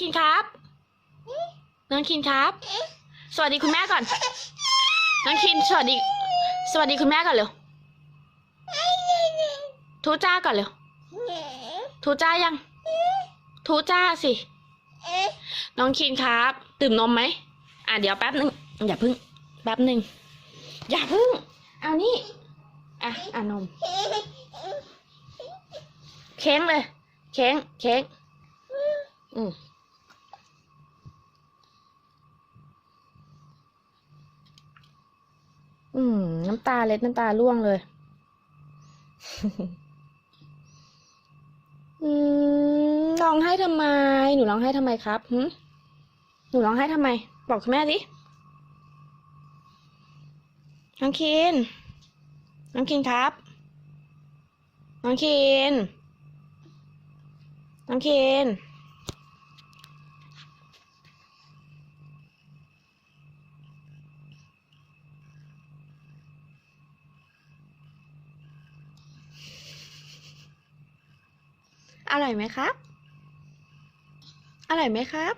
คินครับ น้องคินครับ สวัสดีคุณแม่ก่อน น้องคินสวัสดี สวัสดีคุณแม่ก่อนเร็ว ทูจ้าก่อนเร็ว ทูจ้ายัง ทูจ้าสิ น้องคินครับดื่มนมไหม อะเดี๋ยวแป๊บนึง อย่าพึ่ง แป๊บนึง อย่าพึ่ง เอานี่ อะอะนม เค้งเลย เค้ง เค้งอืม อืม น้ำตาเล็ดน้ำตาร่วงเลย อืมร้องไห้ทำไม หนูร้องไห้ทำไมครับหึหนูร้องไห้ทำไม บอกคุณแม่ดิน้องคินน้องคินครับน้องคินน้องคิน อร่อยไหมครับ อร่อยไหมครับ